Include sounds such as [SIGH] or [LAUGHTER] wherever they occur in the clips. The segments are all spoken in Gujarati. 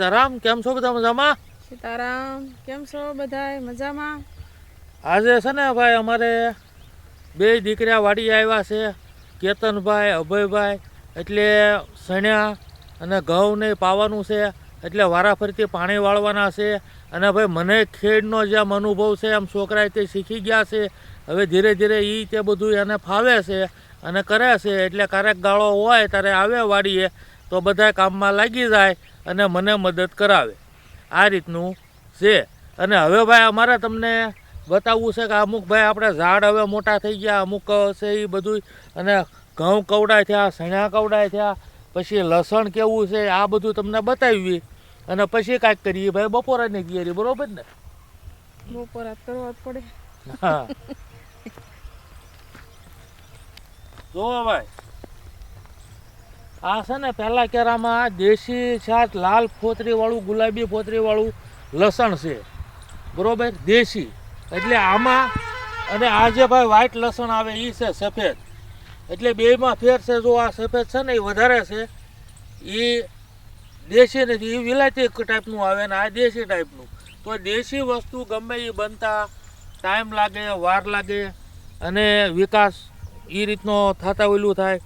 સીતારામ કેમ છો બધા મજામાં? સીતારામ કેમ છો બધા મજામાં? આજે છે ને ભાઈ અમારે બે દીકરા વાડી આવ્યા છે કેતનભાઈ અભયભાઈ એટલે સણ્યા અને ઘઉં નહીં પાવાનું છે એટલે વારાફરતી પાણી વાળવાના છે. અને ભાઈ મને ખેડનો જે આમ અનુભવ છે આમ છોકરાએ તે શીખી ગયા છે. હવે ધીરે ધીરે એ તે બધું એને ફાવે છે અને કરે છે. એટલે ક્યારેક ગાળો હોય ત્યારે આવે વાડીએ તો બધા કામમાં લાગી જાય. અને મને મદદ કરાવે. આ રીતનું છે. અને હવે ભાઈ અમારે તમને બતાવવું છે કે અમુક ભાઈ આપણે ઝાડ હવે મોટા થઈ ગયા અમુક છે એ બધું. અને ઘઉં કવડાય થયા સણા કવડાય થયા પછી લસણ કેવું છે આ બધું તમને બતાવી અને પછી કાંઈક કરીએ ભાઈ બપોરાની તૈયારી બરોબર ને? બપોરા કરવા પડે. હા. [LAUGHS] જોવો ભાઈ. આ છે ને પહેલાં કેરામાં દેશી છાટ લાલ ફોતરીવાળું, ગુલાબી ફોતરીવાળું લસણ છે. બરાબર? દેશી. એટલે આમાં અને આ જે ભાઈ વ્હાઈટ લસણ આવે એ છે સફેદ. એટલે બેમાં ફેર છે જો આ સફેદ છે ને એ વધારે છે. એ દેશી નથી એ વિલાયતી ટાઈપનું આવે ને આ દેશી ટાઈપનું. તો દેશી વસ્તુ ગમે એ બનતા ટાઈમ લાગે, વાર લાગે અને વિકાસ એ રીતનો થતા ઓલું થાય.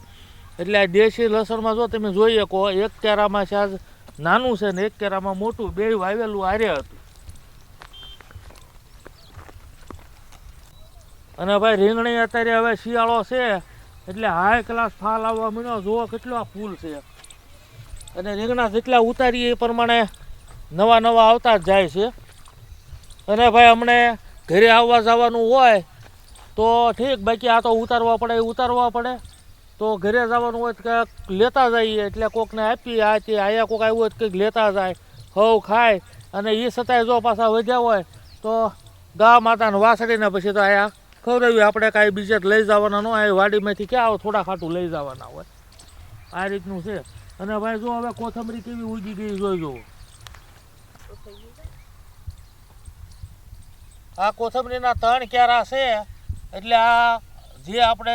એટલે આ દેશી લસણમાં જો તમે જોઈ શકો, એક કેરામાં સાજ નાનું છે ને એક કેરામાં મોટું બે વાવેલું આરે હતું. અને ભાઈ રીંગણી અત્યારે હવે શિયાળો છે, એટલે હાઈ ક્લાસ ફાલ આવવા મળ્યો જુઓ કેટલો આ ફૂલ છે. અને રીંગણા જેટલા ઉતારીએ એ પ્રમાણે નવા નવા આવતા જ જાય છે. અને ભાઈ અમને ઘરે આવવા જવાનું હોય તો ઠીક, બાકી આ તો ઉતારવા પડે એ ઉતારવા પડે. તો ઘરે જવાનું હોય તો કંઈક લેતા જઈએ. એટલે કોકને આપીએ, આ તે, આયા કોક આવ્યું હોય તો કંઈક લેતા જાય. હવ ખાય. અને એ છતાંય જો પાછા વધ્યા હોય તો ગા માતાને વાસળીને પછી તો આયા. ખવડાવ્યું આપણે કાંઈ બીજે લઈ જવાના ન હોય. વાડીમાંથી ક્યાં આવો થોડા ખાટું લઈ જવાના હોય. આ રીતનું છે. અને ભાઈ જો હવે કોથમરી કેવી ઉગી ગઈ જોઈ જુઓ. આ કોથમરીના ત્રણ ક્યારા છે? એટલે આ જે આપણે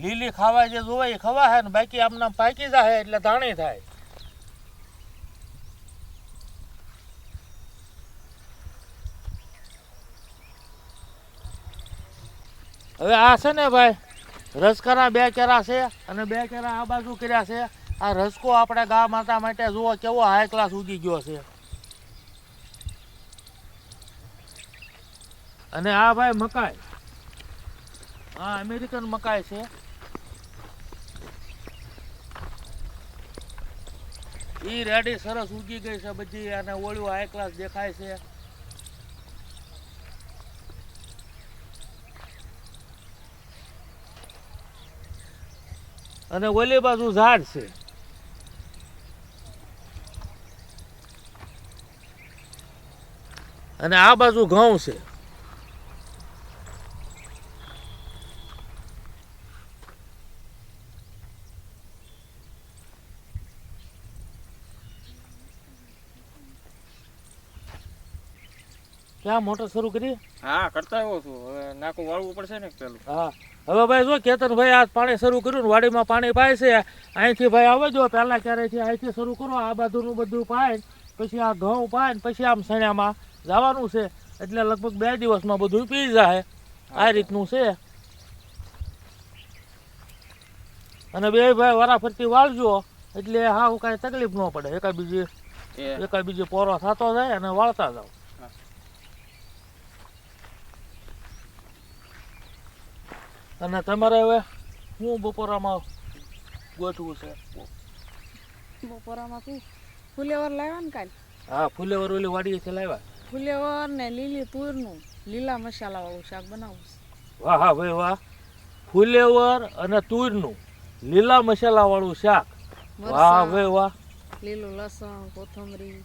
લીલી ખાવા જે જોવે એ ખવા હે ને બાકી આમના પાકી જાય એટલે ધાણી થાય. હવે આ છે ને ભાઈ રસકાના બે કેરા છે અને બે કેરા આ બાજુ કર્યા છે. આ રસકો આપણે ગા માતા માટે જુઓ કેવો હાઈ ક્લાસ ઉગી ગયો છે. અને આ ભાઈ મકાઈ. આ અમેરિકન મકાઈ છે. ઈ રેડી સરસ ઉગી ગઈ છે બધી અને ઓળ્યું હાઈ ક્લાસ દેખાય છે. અને ઓલી બાજુ ઝાડ છે. અને આ બાજુ ઘઉં છે. ક્યાં મોટર શરૂ કરી હા કરતા આવ્યો છું. હવે નાકું વાળવું પડશે ને પેલું. હા. હવે ભાઈ જો કેતનભાઈ આ પાણી શરૂ કર્યું ને વાડીમાં પાણી પાય છે. અહીંથી ભાઈ આવે જો પહેલાં ક્યારેથી અહીંથી શરૂ કરો આ બાજુનું બધું પાય પછી આ ઘઉં પાય ને પછી આમ સણ્યામાં જવાનું છે. એટલે લગભગ બે દિવસમાં બધું પી જાય. આ રીતનું છે. અને બે ભાઈ વારાફરતી વાળજો એટલે હા કાંઈ તકલીફ ન પડે. એકા બીજી એકા બીજી પોરો થતો જાય અને વાળતા જાવ અને તમારે હવે હું બપોરામાં ગોઠવું છે? બપોરામાં શું? ફુલેવર લાવ્યા ને કાલ? હા ફુલેવર ઓલી વાડીએથી લાવ્યા. ફુલેવર ને લીલી તુરનું લીલા મસાલાવાળું શાક બનાવું છે. વાહ હા ભાઈ વાહ. ફુલેવર અને તુરનું લીલા મસાલાવાળું શાક. વાહ ભાઈ વાહ. લીલું લસણ કોથમરી.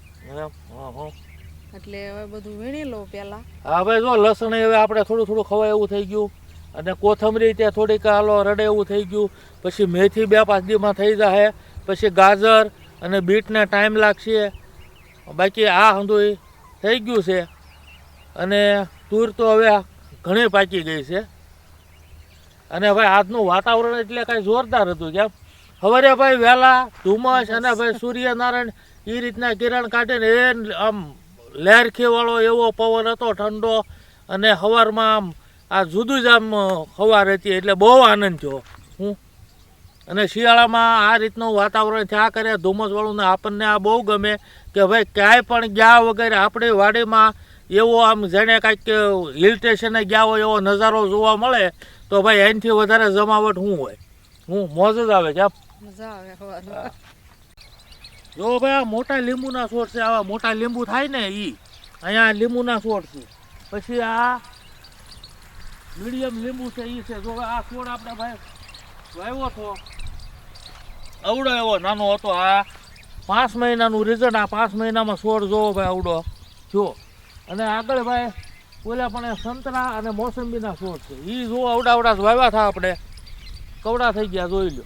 એટલે હવે બધું વીણી લો પેલા હા ભાઈ જો લસણ હવે આપણે થોડું થોડું ખવાય એવું થઈ ગયું. અને કોથમરી ત્યાં થોડીક હાલો રડે એવું થઈ ગયું. પછી મેથી બે પાંચ દીમાં થઈ જાય પછી ગાજર અને બીટને ટાઈમ લાગશે. બાકી આ હંધુય થઈ ગયું છે. અને તૂર તો હવે ઘણી પાકી ગઈ છે. અને ભાઈ આજનું વાતાવરણ એટલે કાંઈ જોરદાર હતું કેમ? સવારે ભાઈ વહેલા ધુમ્મસ અને ભાઈ સૂર્યનારાયણ એ રીતના કિરણ કાઢીને એ આમ લહેરખીવાળો એવો પવન હતો, ઠંડો. અને સવારમાં આમ આ જુદું જ આમ ખવાર હતી એટલે બહુ આનંદ થયો. હું અને શિયાળામાં આ રીતનું વાતાવરણ થયા કરે ધુમ્મસવાળું ને આપણને આ બહુ ગમે કે ભાઈ ક્યાંય પણ ગયા વગર આપણી વાડીમાં એવો આમ જેને કાંઈક હિલ સ્ટેશને ગયા હોય એવો નજારો જોવા મળે તો ભાઈ એનાથી વધારે જમાવટ શું હોય. હું મોજ જ આવે છે જો ભાઈ આ મોટા લીંબુના છોડ છે આવા મોટા લીંબુ થાય ને એ અહીંયા લીંબુના છોડ છે. પછી આ મીડિયમ લીંબુ છે એ છે. જો આ છોડ આપણે ભાઈ વાવ્યો હતો અવડો એવો નાનો હતો આ. પાંચ મહિનાનું રિઝલ્ટ આ પાંચ મહિનામાં છોડ જોવો ભાઈ આવડો જો. અને આગળ ભાઈ, ઓલા પણ એ સંતરા અને મોસંબીના છોડ છે. એ જો અવડાવડા વાવ્યા હતા આપણે. કવડા થઈ ગયા, જોઈ લો.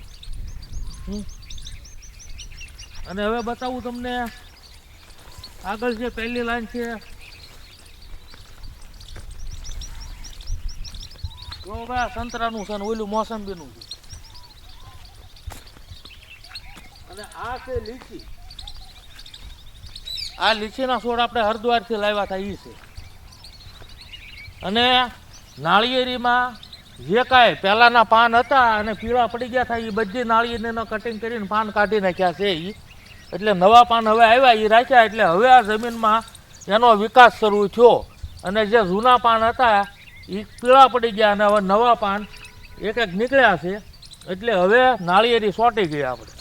અને હવે બતાવું તમને આગળ જે પહેલી લાઈન છે જો સંતરાનું છે ને ઓલું મોસંબીનું છે. અને આ છે લીચી. આ લીચીના છોડ આપણે હરિદ્વારથી લાવ્યા હતા એ છે. અને નાળિયેરીમાં જે કાંઈ પહેલાંના પાન હતા અને પીળા પડી ગયા હતા એ બધી નાળિયેરીને કટિંગ કરીને પાન કાઢી નાખ્યા છે એ એટલે નવા પાન હવે આવ્યા એ રાખ્યા એટલે હવે આ જમીનમાં એનો વિકાસ શરૂ થયો. અને જે જૂના પાન હતા એ પીળા પડી ગયા અને હવે નવા પાન એક એક નીકળ્યા છે. એટલે હવે નાળિયેરી સોટી ગઈ આપણે.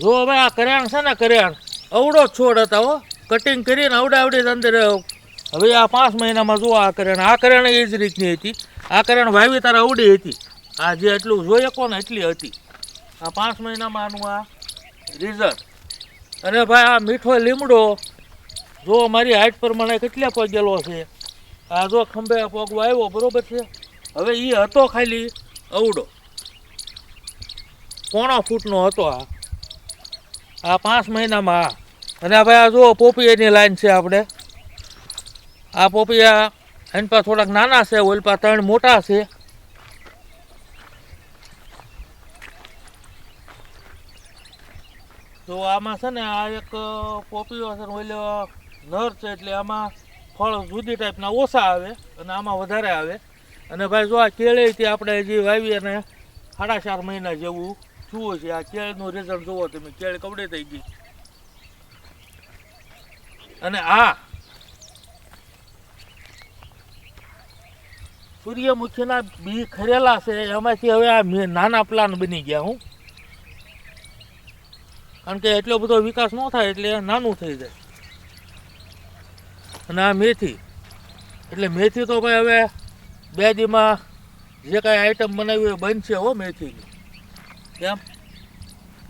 જો હવે આ કરિયાણ છે ને કરિયાણ અવડો છોડ હતા હો. કટિંગ કરીને આવડે આવડી અંદર હવે આ પાંચ મહિનામાં જો આ કરિયાણ. આ કરિયાણ એ જ રીતની હતી. આ કરિયાણ વાવી તારે અવડી હતી. આ જે એટલું જોઈએ કોને એટલી હતી. આ પાંચ મહિનામાં આનું આ રિઝલ્ટ અને ભાઈ આ મીઠો લીમડો જો મારી હાઈટ પ્રમાણે કેટલા પગેલો છે? આ જો ખંભે પગ આવ્યો બરોબર છે? હવે એ હતો ખાલી અવડો. પોણો ફૂટનો હતો આ. આ પાંચ મહિનામાં આ. અને ભાઈ આ જો પોપિયાની લાઈન છે આપણે. આ પોપિયા એની પાસે થોડાક નાના છે ઓલ પાસે ત્રણ મોટા છે. તો આમાં છે ને આ એક પોપિયો છે ને ઓલો નર છે એટલે આમાં ફળ જુદી ટાઈપના ઓછા આવે અને આમાં વધારે આવે. અને ભાઈ જો આ કેળેથી આપણે જે વાવીએ અને સાડા ચાર મહિના જેવું જુઓ છે, આ કેળનું રિઝલ્ટ જુઓ તમે, કેળ કવડે થઈ ગઈ. અને આ સૂર્યમુખીના બી ખરેલા છે, એમાંથી હવે આ નાના પ્લાન બની ગયા હું. કારણ કે એટલો બધો વિકાસ ન થાય એટલે નાનું થઈ જાય. અને આ મેથી. એટલે મેથી તો ભાઈ હવે બે દીમાં જે કાંઈ આઈટમ બનાવી હોય બનશે હો મેથીની. કેમ?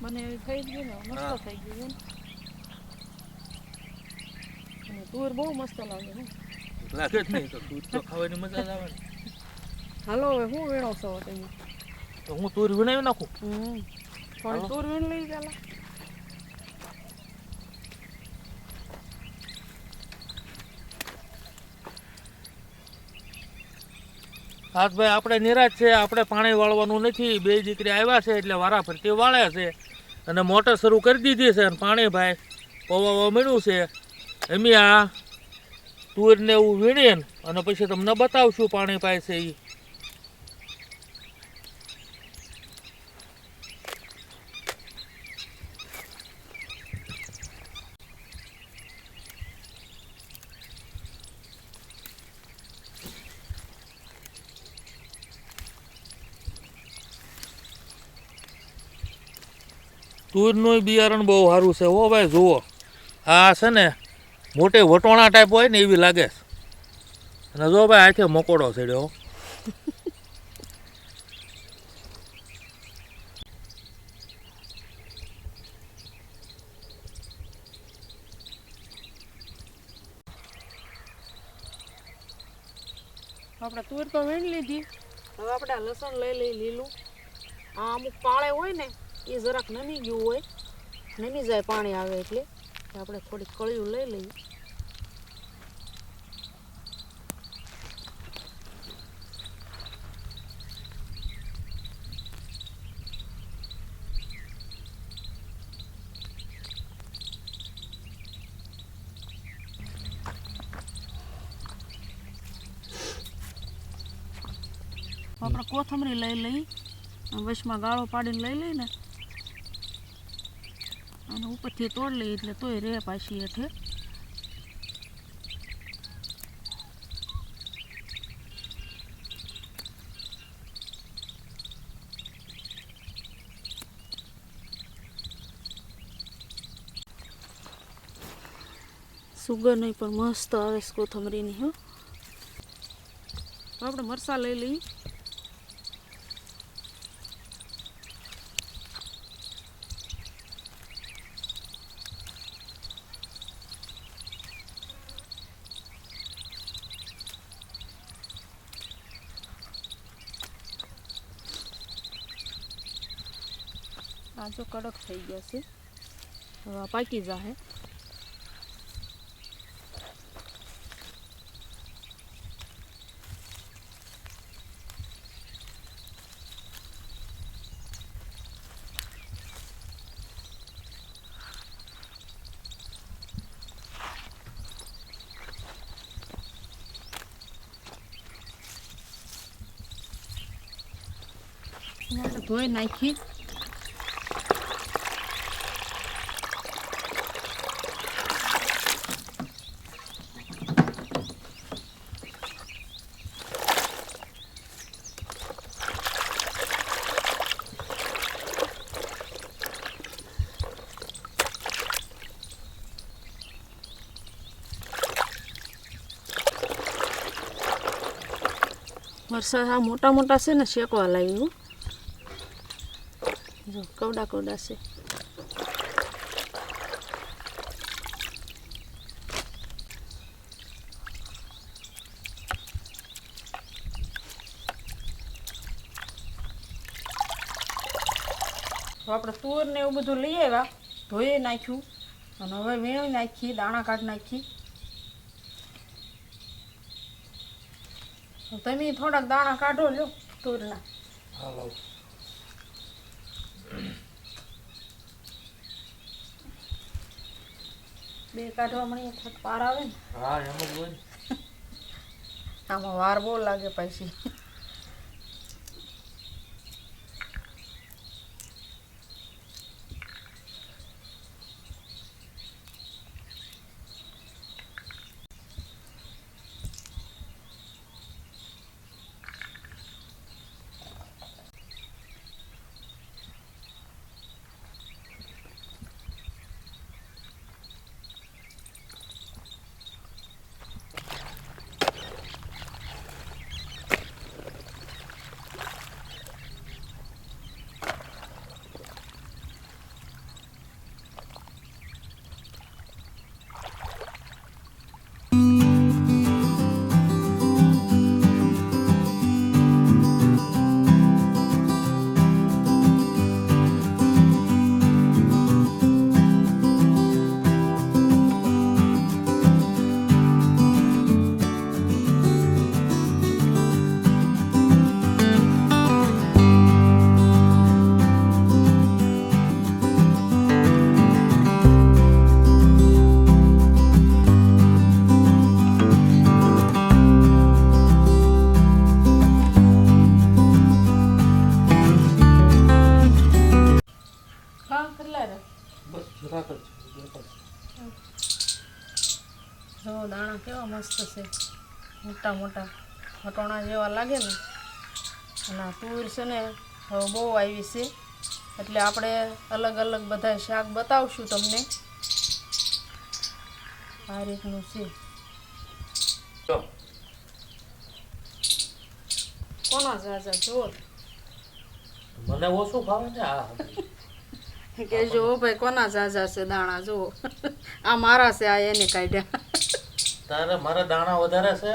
મને થઈ ગયું ને મસ્ત થઈ ગયું તુર બહુ મસ્ત લાગે લાગે જ નહીં તો દૂધ તો ખાવાની મજા જ આવે હાલો હવે હું વીણો છો તમે તો હું તુર વીણાવી નાખું. થોડી તુર વીણ લઈ પેલા હાથ ભાઈ આપણે નિરાશ છે, આપણે પાણી વાળવાનું નથી. બે દીકરી આવ્યા છે એટલે વારા ફરતી વાળે છે. અને મોટર શરૂ કરી દીધી છે અને પાણી ભાઈ પવાવા મળ્યું છે. એમ આ તુરને એવું વીણીએ અને પછી તમને બતાવશું પાણી પાય છે એ તુરનું બિયારણ બહુ સારું છે. હો ભાઈ જુઓ. આ છે ને મોટી વટોણા ટાઈપ હોય ને એવી લાગે છે. અને જો ભાઈ આથી મકોડો ચડ્યો. હો. આપણે તુર તો વીણ લીધી. હવે આપણે લસણ લઈ લઈ લીલું. આ અમુક પાળે હોય ને એ જરાક નમી ગયું હોય. નમી જાય પાણી આવે એટલે આપણે થોડીક કળિયું લઈ લઈએ. આપણે કોથમરી લઈ લઈ વચમાં ગાળો પાડીને લઈ લઈને અને ઉપરથી તોડ લઈએ એટલે તોય રે પાછી હેઠે. સુગર નહીં પણ મસ્ત આવે કોથમરીની હો. આપણે મરસા લઈ લઈએ. જો કડક થઈ ગયા છે હવે પાકી જાહે ધોઈ નાખી વરસાદ આ મોટા મોટા છે ને શેકવા લાવ્યું જો, કવડા કવડા છે. આપણે તુર ને એવું બધું લઈ આવ્યા, ધોઈ નાખ્યું, અને હવે વીણી નાખી દાણા કાઢી નાખી તમે થોડાક દાણા કાઢો લ્યો તુરના. હાલો. બે કાઢવા મળી થોડીક પાર આવે ને. હા એમ જ હોય. આમાં વાર બહુ લાગે પછી. મોટા મોટા વટોણા જેવા લાગે ને અને આ છે ને હવે બહુ આવી છે. એટલે આપણે અલગ અલગ બધા શાક બતાવશું તમને. આ રીતનું છે. કોના ઝાઝા જો મને ઓછું ભાવે ને આ. કે જો ભાઈ કોના ઝાઝા છે દાણા જુઓ. આ મારા છે આ એને કાઢ્યા. તારે મારા દાણા વધારે છે?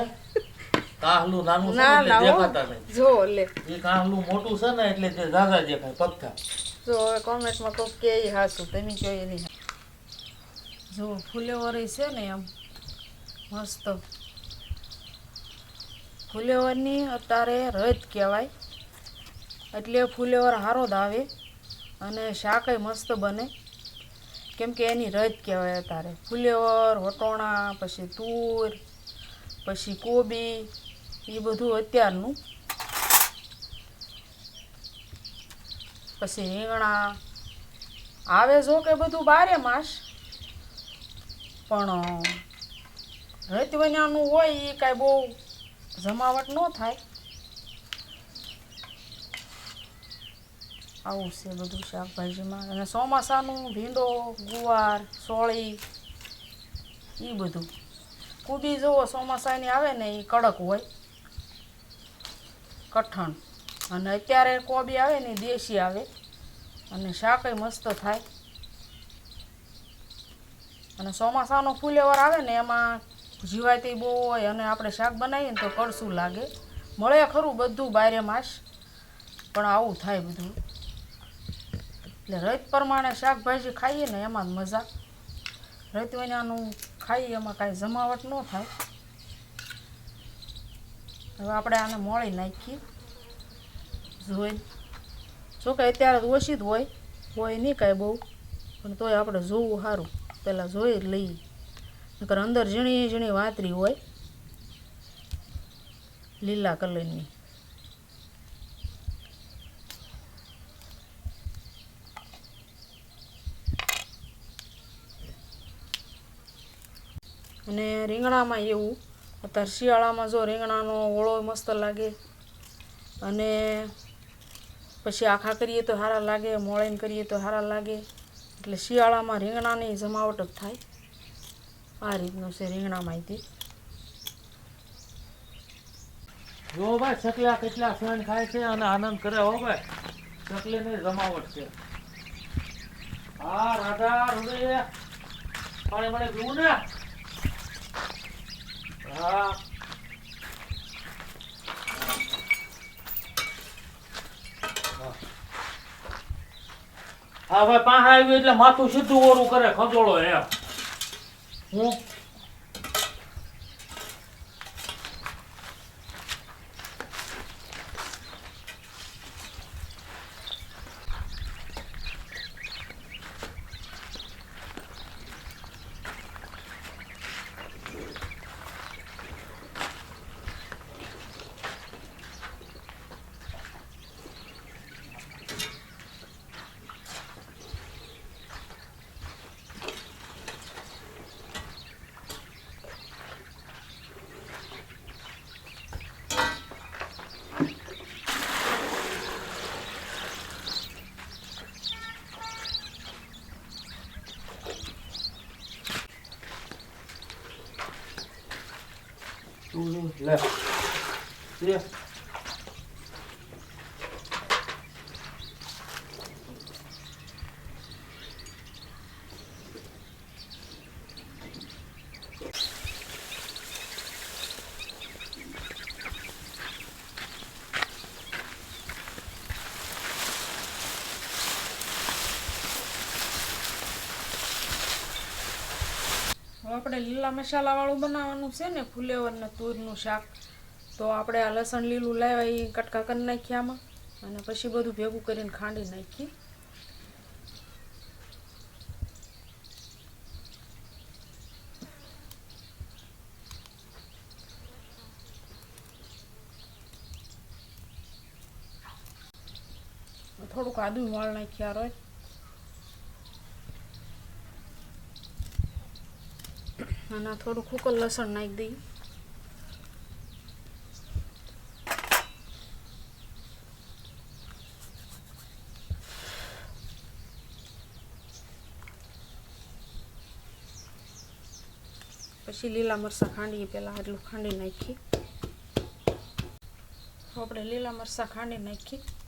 કાહલું નાનું છે એટલે દેખાતા નહીં. જો લે. એ કાહલું મોટું છે ને એટલે તે ઝાઝા દેખાય પગથા જો કોમેન્ટમાં કોક કે એ હાસું તમે કહો એ નહીં જો ફુલેવરી છે ને એમ. મસ્ત. ફુલેવરની અત્યારે રદ કહેવાય. એટલે ફુલેવર હારો જ આવે અને શાકય મસ્ત બને. કેમ કે એની રત કહેવાય અત્યારે. ફુલેવર વટોણા પછી તુર પછી કોબી એ બધું અત્યારનું. પછી રીંગણા આવે જો કે બધું બારે માસ. પણ રતવન્યાનું હોય એ કાંઈ બહુ જમાવટ ન થાય. આવું છે બધું શાકભાજીમાં. અને ચોમાસાનું ભીંડો, ગુવાર, સોળી એ બધું. કુબી જુઓ ચોમાસાની આવે ને એ કડક હોય. કઠણ. અને અત્યારે કોબી આવે ને દેશી આવે. અને શાકય મસ્ત થાય. અને ચોમાસાનો ફુલેવર આવે ને એમાં જીવાતી બહુ હોય અને આપણે શાક બનાવીએ ને તો કડશું લાગે. મળે ખરું બધું બારે માસ, પણ આવું થાય બધું. એટલે રત પ્રમાણે શાકભાજી ખાઈએ ને એમાં જ મજા. રત મહિનાનું ખાઈએ એમાં કાંઈ જમાવટ ન થાય. હવે આપણે આને મોળી નાખીએ. જોઈ. જો કે અત્યારે ઓછી જ હોય. હોય નહીં કાંઈ બહુ. પણ તોય આપણે જોવું સારું. પહેલાં જોઈ લઈએ. નકર અંદર ઝીણી ઝીણી વાતરી હોય. લીલા કલરની. અને રીંગણામાં એવું અત્યારે શિયાળામાં જો રીંગણાનો ઓળો મસ્ત લાગે અને પછી આખા કરીએ તો સારા લાગે મોળાઈને કરીએ તો સારા લાગે. એટલે શિયાળામાં રીંગણાની જમાવટ જ થાય. આ રીતનું છે રીંગણામાંથી જો ભાઈ, ચકલા કેટલા સહન ખાય છે અને આનંદ કરે હો ભાઈ. ચકલીની જમાવટ છે. હા, રાધા, હૃદય. પાણી પાણી પીવું ને? હા. હા. ભાઈ પાસે આવ્યું એટલે માથું સીધું ઓરું કરે ખજોળો એમ. હું? તું લે લે હવે આપણે લીલા મસાલાવાળું બનાવવાનું છે ને ફુલેવર ને તુરનું શાક. તો આપણે આ લસણ લીલું લાવ્યા એ કટકા કરી નાખીએ આમાં. અને પછી બધું ભેગું કરીને ખાંડી નાખીએ. થોડુંક આદુ વાળ નાખ્યા રોય અને થોડું કુકર લસણ નાખી દઈએ પછી લીલા મરચાં ખાંડીએ પહેલાં આટલું ખાંડી નાખીએ આપણે લીલા મરચાં ખાંડી નાખીએ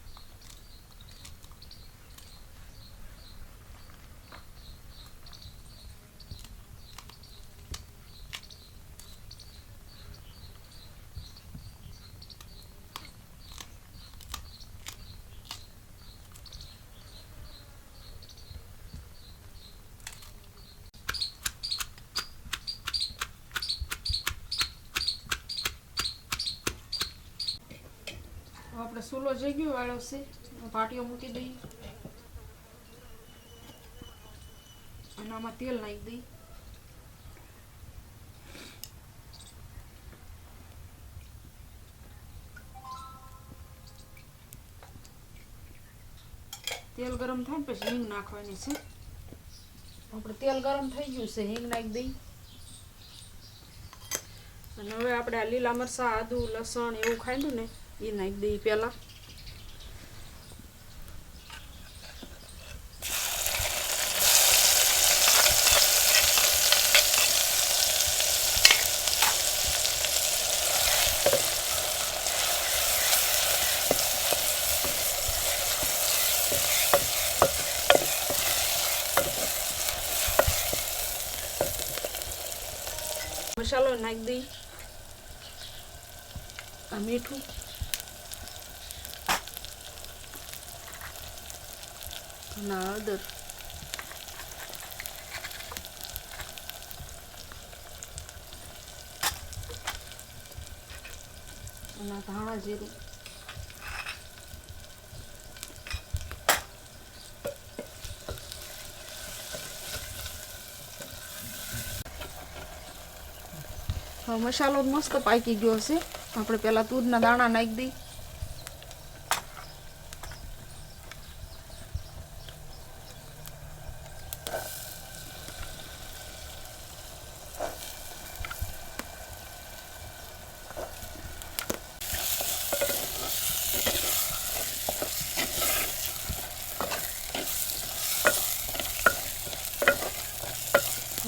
આપણે સૂલો જગ્યો વાળો છે. પાટીઓ મૂકી દઈએ અને આમાં તેલ નાખી દઈએ તેલ ગરમ થાય ને પછી હિંગ નાખવાની છે. આપણે તેલ ગરમ થઈ ગયું છે, હિંગ નાખી દઈ. અને હવે આપણે આ લીલા મરચાં, આદુ, લસણ એવું ખાધું ને. એ નાખી દઈએ પહેલાં મસાલો નાખી દઈ આ મીઠું અને આ હળદર અને ધાણા જીરું મસાલો મસ્ત પાકી ગયો છે. આપણે પહેલાં દૂધના દાણા નાખી દઈ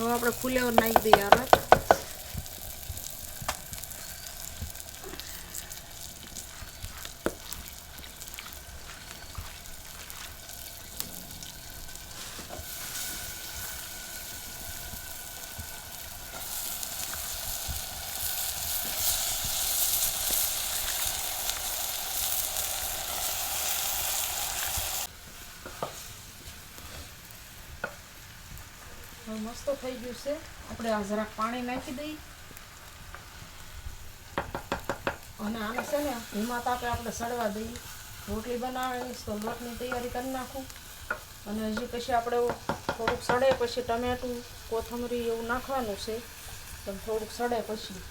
હવે આપણે ફુલેવર નાખી દઈએ હવે મસ્ત થઈ ગયું છે. આપણે આ જરાક પાણી નાખી દઈએ. અને આને છે ને ધીમા તાપે આપણે સડવા દઈએ. રોટલી બનાવવાની તો લોટની તૈયારી કરી નાખું. અને હજી પછી આપણે થોડુંક સડે પછી ટમેટું, કોથમરી એવું નાખવાનું છે. તો થોડુંક સડે પછી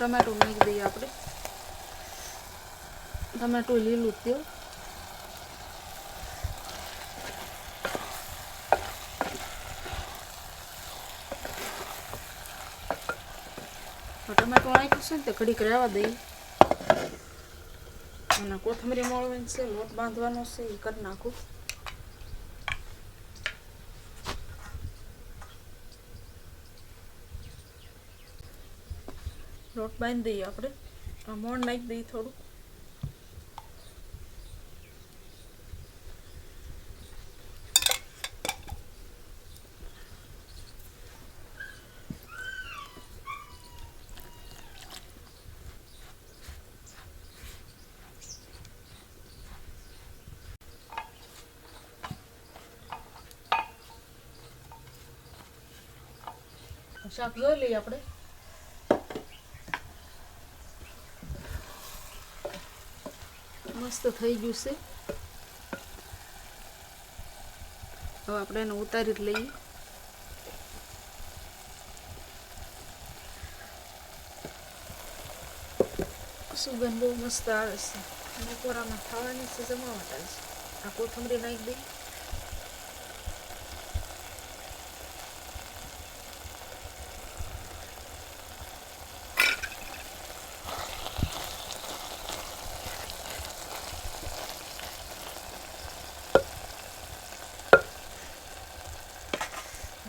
ટમેટું મૂકી દઈએ આપણે. ટમેટું લીલું તેલ ટમેટો નાખ્યું છે ને તે ઘડીક રહેવા દઈએ અને કોથમરી મળવાની છે, લોટ બાંધવાનો છે, એ કરી નાખું. લોટ બાંધી દઈએ આપણે. આ મોણ નાખી દઈએ થોડું. શાક જોઈ લઈએ આપણે. મસ્ત થઈ ગયું છે. હવે આપણે એને ઉતારી જ લઈએ. સુગંધ બહુ મસ્ત આવે છે. બપોરામાં ખાવાની છે જમાવટ આવે છે. આ કોથમરી નાખી દઈ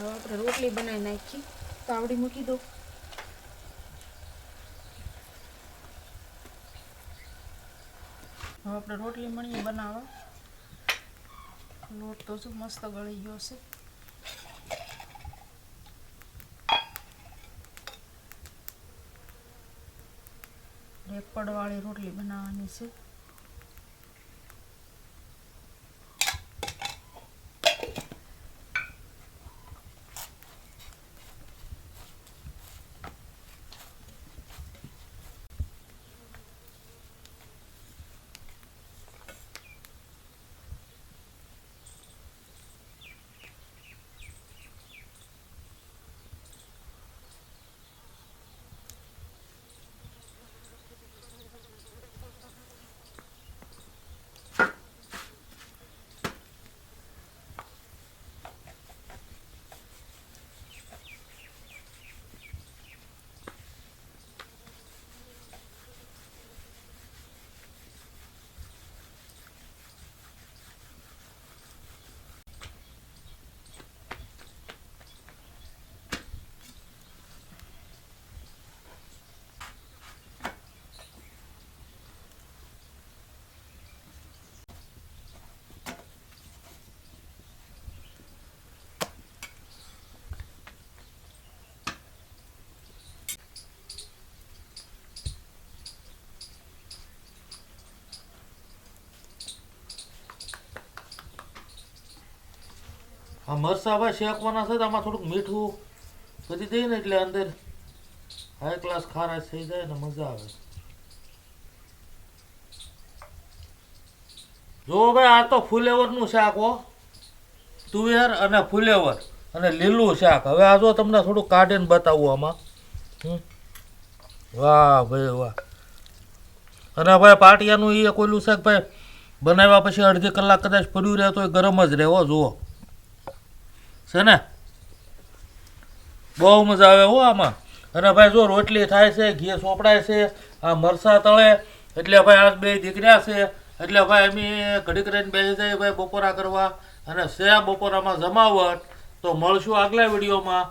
હવે આપણે રોટલી બનાવી નાખી. તાવડી મૂકી દો હવે આપણે રોટલી મળીએ બનાવવા. લોટ તો શું મસ્ત ગળી ગયો છે. રેપડવાળી રોટલી બનાવવાની છે. આ મરસા ભાઈ શેકવાના છે આમાં થોડુંક મીઠું બધી દઈએ ને એટલે અંદર હાઈ ક્લાસ ખારાશ થઈ જાય ને મજા આવે. જો ભાઈ, આ તો ફુલેવરનું શાક હો. તુવેર અને ફુલેવર અને લીલું શાક. હવે આ જો તમને થોડું કાઢીને બતાવું આમાં. વાહ ભાઈ, વાહ. અને ભાઈ પાટિયાનું એ કોઈલું શાક ભાઈ, બનાવ્યા પછી અડધી કલાક કદાચ પડ્યું રહે તો એ ગરમ જ રહે હો, જુઓ. છે ને? બહુ મજા આવે હો આમાં. અને ભાઈ જો રોટલી થાય છે, ઘી સોપડાય છે, આ મરસા તળે, એટલે ભાઈ આ બે દીકરા છે, એટલે ભાઈ અમે ઘડીક રહીને બેસી જાય ભાઈ બપોરા કરવા. અને છે બપોરામાં જમાવટ, તો મળશું આગલા વિડીયોમાં.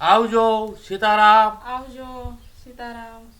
આવજો, સીતારામ. આવજો, સીતારામ.